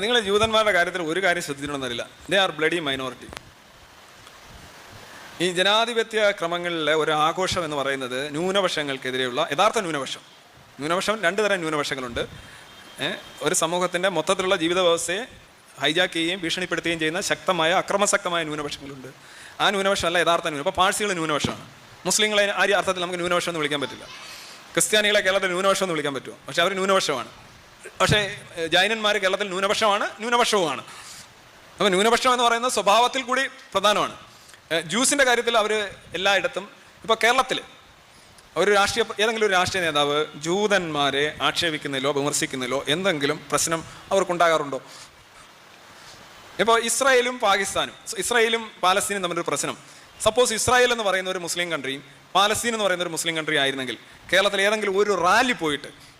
നിങ്ങൾ ജൂതന്മാരുടെ കാര്യത്തിൽ ഒരു കാര്യം ശ്രദ്ധിച്ചിട്ടുണ്ടെന്നറിയില്ല. ദേ ആർ ബ്ലഡി മൈനോറിറ്റി ഈ ജനാധിപത്യ ക്രമങ്ങളിലെ ഒരു ആഘോഷം എന്ന് പറയുന്നത് ന്യൂനപക്ഷങ്ങൾക്കെതിരെയുള്ള യഥാർത്ഥ ന്യൂനപക്ഷം. ന്യൂനപക്ഷം രണ്ട് തരം ന്യൂനപക്ഷങ്ങളുണ്ട്. ഒരു സമൂഹത്തിന്റെ മൊത്തത്തിലുള്ള ജീവിത വ്യവസ്ഥയെ ഹൈജാക്ക് ചെയ്യുകയും ഭീഷണിപ്പെടുത്തുകയും ചെയ്യുന്ന ശക്തമായ അക്രമസക്തമായ ന്യൂനപക്ഷങ്ങളുണ്ട്. ആ ന്യൂനപക്ഷമല്ല യഥാർത്ഥ ന്യൂനം ഇപ്പോൾ പാഴ്സികൾ ന്യൂനപക്ഷമാണ്. മുസ്ലിങ്ങളെ ആ അർത്ഥത്തിൽ നമുക്ക് ന്യൂനപക്ഷം എന്ന് വിളിക്കാൻ പറ്റില്ല. ക്രിസ്ത്യാനികളെ കേരളത്തിൽ ന്യൂനപക്ഷം എന്ന് വിളിക്കാൻ പറ്റുമോ? പക്ഷേ അവർ ന്യൂനപക്ഷമാണ്. പക്ഷേ ജൈനന്മാർ കേരളത്തിൽ ന്യൂനപക്ഷമാണ് ന്യൂനപക്ഷവുമാണ്. അപ്പോൾ ന്യൂനപക്ഷം എന്ന് പറയുന്നത് സ്വഭാവത്തിൽ കൂടി പ്രധാനമാണ്. ജ്യൂസിന്റെ കാര്യത്തിൽ അവർ എല്ലായിടത്തും ഇപ്പോൾ കേരളത്തിൽ ഒരു രാഷ്ട്രീയ ഏതെങ്കിലും ഒരു രാഷ്ട്രീയ നേതാവ് ജൂതന്മാരെ ആക്ഷേപിക്കുന്നതിലോ വിമർശിക്കുന്നതിലോ എന്തെങ്കിലും പ്രശ്നം അവർക്കുണ്ടാകാറുണ്ടോ? ഇപ്പോൾ ഇസ്രായേലും പാകിസ്ഥാനും ഇസ്രായേലും പാലസ്തീനും തമ്മിലൊരു പ്രശ്നം. സപ്പോസ് ഇസ്രായേൽ എന്ന് പറയുന്ന ഒരു മുസ്ലിം കൺട്രിയും പാലസ്തീൻ എന്ന് പറയുന്ന ഒരു മുസ്ലിം കൺട്രി ആയിരുന്നെങ്കിൽ കേരളത്തിൽ ഏതെങ്കിലും ഒരു റാലി പോയിട്ട്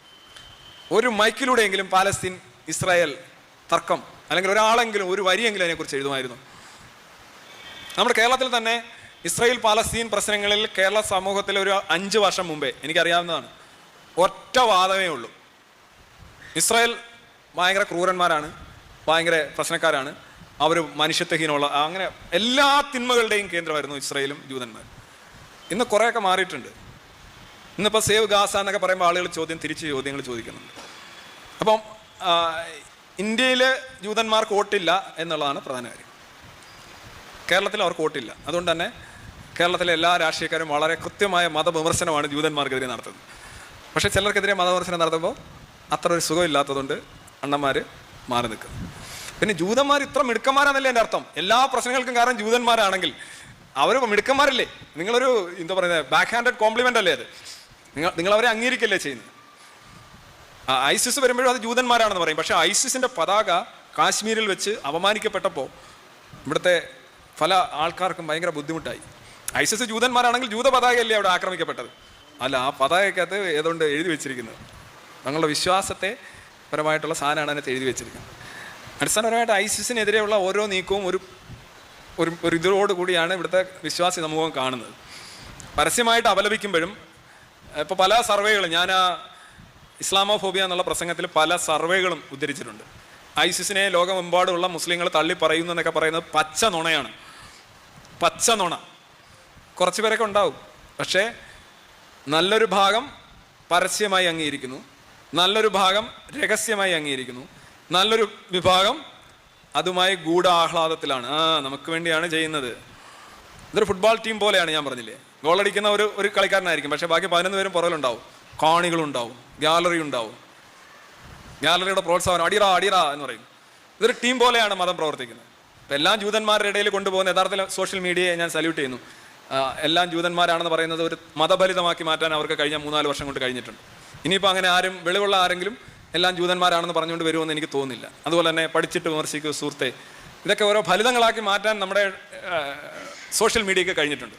ഒരു മൈക്കിലൂടെയെങ്കിലും പാലസ്തീൻ ഇസ്രായേൽ തർക്കം അല്ലെങ്കിൽ ഒരാളെങ്കിലും ഒരു വരിയെങ്കിലും അതിനെക്കുറിച്ച് എഴുതുമായിരുന്നു. നമ്മുടെ കേരളത്തിൽ തന്നെ ഇസ്രായേൽ പാലസ്തീൻ പ്രശ്നങ്ങളിൽ കേരള സമൂഹത്തിൽ ഒരു അഞ്ച് വർഷം മുമ്പേ എനിക്കറിയാവുന്നതാണ്. ഒറ്റ വാദമേ ഉള്ളൂ. ഇസ്രായേൽ ഭയങ്കര ക്രൂരന്മാരാണ് ഭയങ്കര പ്രശ്നക്കാരാണ്. അവർ മനുഷ്യത്വഹീനമുള്ള അങ്ങനെ എല്ലാ തിന്മകളുടെയും കേന്ദ്രമായിരുന്നു ഇസ്രായേലും ജൂതന്മാർ ഇന്ന് കുറേയൊക്കെ മാറിയിട്ടുണ്ട്. ഇന്നിപ്പോൾ സേവ് ഗാസ എന്നൊക്കെ പറയുമ്പോൾ ആളുകൾ ചോദ്യം തിരിച്ച് ചോദ്യങ്ങൾ ചോദിക്കുന്നുണ്ട്. അപ്പം ഇന്ത്യയിൽ ജൂതന്മാർക്ക് വോട്ടില്ല എന്നുള്ളതാണ് പ്രധാന കാര്യം. കേരളത്തിൽ അവർക്ക് വോട്ടില്ല. അതുകൊണ്ട് തന്നെ കേരളത്തിലെ എല്ലാ രാഷ്ട്രീയക്കാരും വളരെ കൃത്യമായ മതവിമർശനമാണ് ജൂതന്മാർക്കെതിരെ നടത്തുന്നത്. പക്ഷേ ചിലർക്കെതിരെ മതവിമർശനം നടത്തുമ്പോൾ അത്ര ഒരു സുഖമില്ലാത്തതുകൊണ്ട് അണ്ണന്മാർ മാറി നിൽക്കും പിന്നെ ജൂതന്മാർ ഇത്ര മിടുക്കന്മാരാണല്ലേ എന്റെ അർത്ഥം? എല്ലാ പ്രശ്നങ്ങൾക്കും കാരണം ജൂതന്മാരാണെങ്കിൽ അവർ മിടുക്കന്മാരല്ലേ? നിങ്ങളൊരു എന്താ പറയുന്നത് ബാക്ക് ഹാൻഡഡ് കോംപ്ലിമെന്റ് അല്ലേ അത്? നിങ്ങൾ അവരെ അംഗീകരിക്കല്ലേ ചെയ്യുന്നത്? ഐസിസ് വരുമ്പോഴും അത് ജൂതന്മാരാണെന്ന് പറയും. പക്ഷേ ഐസിസിന്റെ പതാക കാശ്മീരിൽ വെച്ച് അപമാനിക്കപ്പെട്ടപ്പോൾ ഇവിടുത്തെ പല ആൾക്കാർക്കും ഭയങ്കര ബുദ്ധിമുട്ടായി. ഐസിസ് ജൂതന്മാരാണെങ്കിൽ ജൂത പതാകയല്ലേ അവിടെ ആക്രമിക്കപ്പെട്ടത്? അല്ല ആ പതാകയ്ക്കകത്ത് ഏതുകൊണ്ട് എഴുതി വെച്ചിരിക്കുന്നത്? ഞങ്ങളുടെ വിശ്വാസത്തെ പരമായിട്ടുള്ള സാധനമാണ് അതിനകത്ത് എഴുതി വെച്ചിരിക്കുന്നത്. അടിസ്ഥാനപരമായിട്ട് ഐസിസിനെതിരെയുള്ള ഓരോ നീക്കവും ഒരു ഒരു ഒരു ഇതോടു കൂടിയാണ് ഇവിടുത്തെ വിശ്വാസി സമൂഹം കാണുന്നത്. പരസ്യമായിട്ട് അപലപിക്കുമ്പോഴും ഇപ്പോൾ പല സർവേകളും ഞാൻ ആ ഇസ്ലാമോഫോബിയ എന്നുള്ള പ്രസംഗത്തിൽ പല സർവേകളും ഉദ്ധരിച്ചിട്ടുണ്ട്. ഐസിസിനെ ലോകമെമ്പാടുമുള്ള മുസ്ലിങ്ങൾ തള്ളി പറയുന്നു എന്നൊക്കെ പറയുന്നത് പച്ച നുണയാണ്. പച്ച നുണ. കുറച്ച് പേരൊക്കെ ഉണ്ടാവും. പക്ഷേ നല്ലൊരു ഭാഗം പരസ്യമായി അംഗീകരിക്കുന്നു. നല്ലൊരു ഭാഗം രഹസ്യമായി അംഗീകരിക്കുന്നു. നല്ലൊരു വിഭാഗം അതുമായി ഗൂഢാഹ്ലാദത്തിലാണ്. ആ നമുക്ക് വേണ്ടിയാണ് ചെയ്യുന്നത്. ഇതൊരു ഫുട്ബോൾ ടീം പോലെയാണ് ഞാൻ പറഞ്ഞില്ലേ. ഗോളടിക്കുന്ന ഒരു ഒരു കളിക്കാരനായിരിക്കും. പക്ഷേ ബാക്കി പതിനൊന്ന് പേരും പുറകിലുണ്ടാവും. കാണികളുണ്ടാവും ഗാലറി ഉണ്ടാവും ഗാലറിയുടെ പ്രോത്സാഹനം അടിറ അടിറ എന്ന് പറയും. ഇതൊരു ടീം പോലെയാണ് മതം പ്രവർത്തിക്കുന്നത്. ഇപ്പം എല്ലാം ജൂതന്മാരുടെ ഇടയിൽ കൊണ്ടുപോകുന്ന യഥാർത്ഥത്തിൽ സോഷ്യൽ മീഡിയയെ ഞാൻ സല്യൂട്ട് ചെയ്യുന്നു. എല്ലാം ജൂതന്മാരാണെന്ന് പറയുന്നത് ഒരു മതഫലിതമാക്കി മാറ്റാൻ അവർക്ക് കഴിഞ്ഞ മൂന്നാൽ വർഷം കൊണ്ട് കഴിഞ്ഞിട്ടുണ്ട്. ഇനിയിപ്പോൾ അങ്ങനെ ആരും വെളിവുള്ള ആരെങ്കിലും എല്ലാം ജൂതന്മാരാണെന്ന് പറഞ്ഞുകൊണ്ട് വരുമെന്ന് എനിക്ക് തോന്നുന്നില്ല. അതുപോലെ തന്നെ പഠിച്ചിട്ട് വിമർശിക്കുക സുഹൃത്തെ ഇതൊക്കെ ഓരോ ഫലിതങ്ങളാക്കി മാറ്റാൻ നമ്മുടെ സോഷ്യൽ മീഡിയയ്ക്ക് കഴിഞ്ഞിട്ടുണ്ട്.